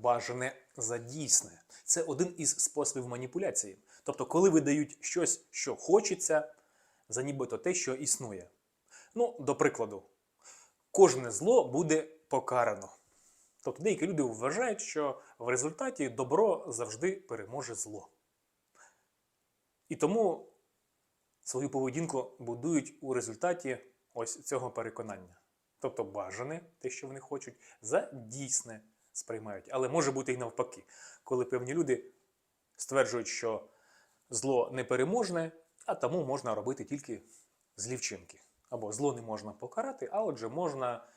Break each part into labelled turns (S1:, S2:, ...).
S1: бажане за дійсне. Це один із способів маніпуляції. Тобто, коли видають щось, що хочеться, за нібито те, що існує. Ну, до прикладу, кожне зло буде покарано. Тобто деякі люди вважають, що в результаті добро завжди переможе зло. І тому свою поведінку будують у результаті ось цього переконання. Тобто бажане, те, що вони хочуть, за дійсне сприймають. Але може бути і навпаки, коли певні люди стверджують, що зло непереможне, а тому можна робити тільки злі вчинки. Або зло не можна покарати, а отже, можна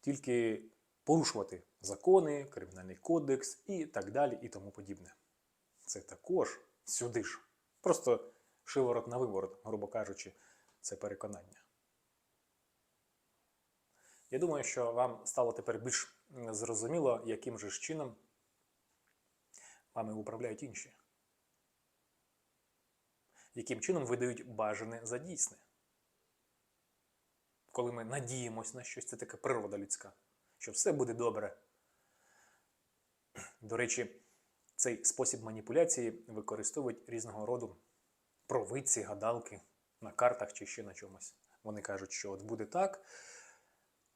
S1: тільки порушувати закони, кримінальний кодекс і так далі, і тому подібне. Це також сюди ж. Просто шиворот на виворот, грубо кажучи, це переконання. Я думаю, що вам стало тепер більш зрозуміло, яким же ж чином вами управляють інші. Яким чином видають бажане за дійсне. Коли ми надіємось на щось, це така природа людська, що все буде добре. До речі, цей спосіб маніпуляції використовують різного роду провидці, гадалки на картах чи ще на чомусь. Вони кажуть, що от буде так,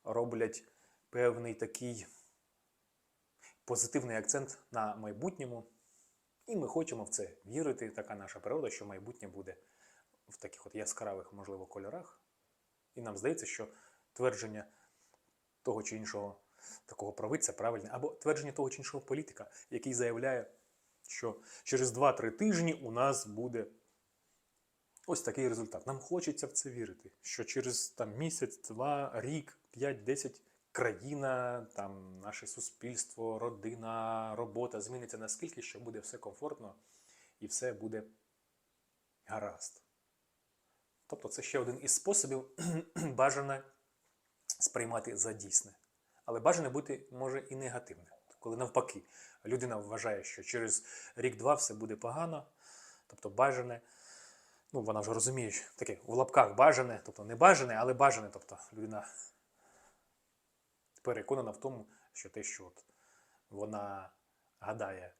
S1: роблять певний такий позитивний акцент на майбутньому. І ми хочемо в це вірити. Така наша природа, що майбутнє буде в таких от яскравих, можливо, кольорах. І нам здається, що твердження того чи іншого такого провидця правильне, або твердження того чи іншого політика, який заявляє, що через 2-3 тижні у нас буде ось такий результат. Нам хочеться в це вірити, що через там, місяць, два, рік, 5-10 країна, там, наше суспільство, родина, робота зміниться наскільки, що буде все комфортно і все буде гаразд. Тобто це ще один із способів бажане сприймати за дійсне. Але бажане бути може і негативне. Коли навпаки, людина вважає, що через рік-два все буде погано, тобто бажане, ну вона вже розуміє, що таке в лапках бажане, тобто не бажане, але бажане. Тобто людина переконана в тому, що те, що от вона гадає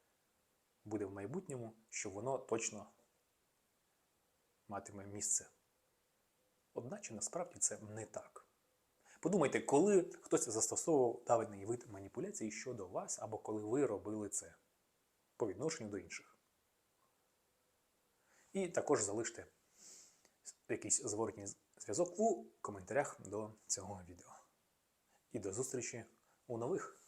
S1: буде в майбутньому, що воно точно матиме місце. Одначе насправді це не так. Подумайте, коли хтось застосовував давний вид маніпуляції щодо вас, або коли ви робили це по відношенню до інших. І також залиште якийсь зворотній зв'язок у коментарях до цього відео. І до зустрічі у нових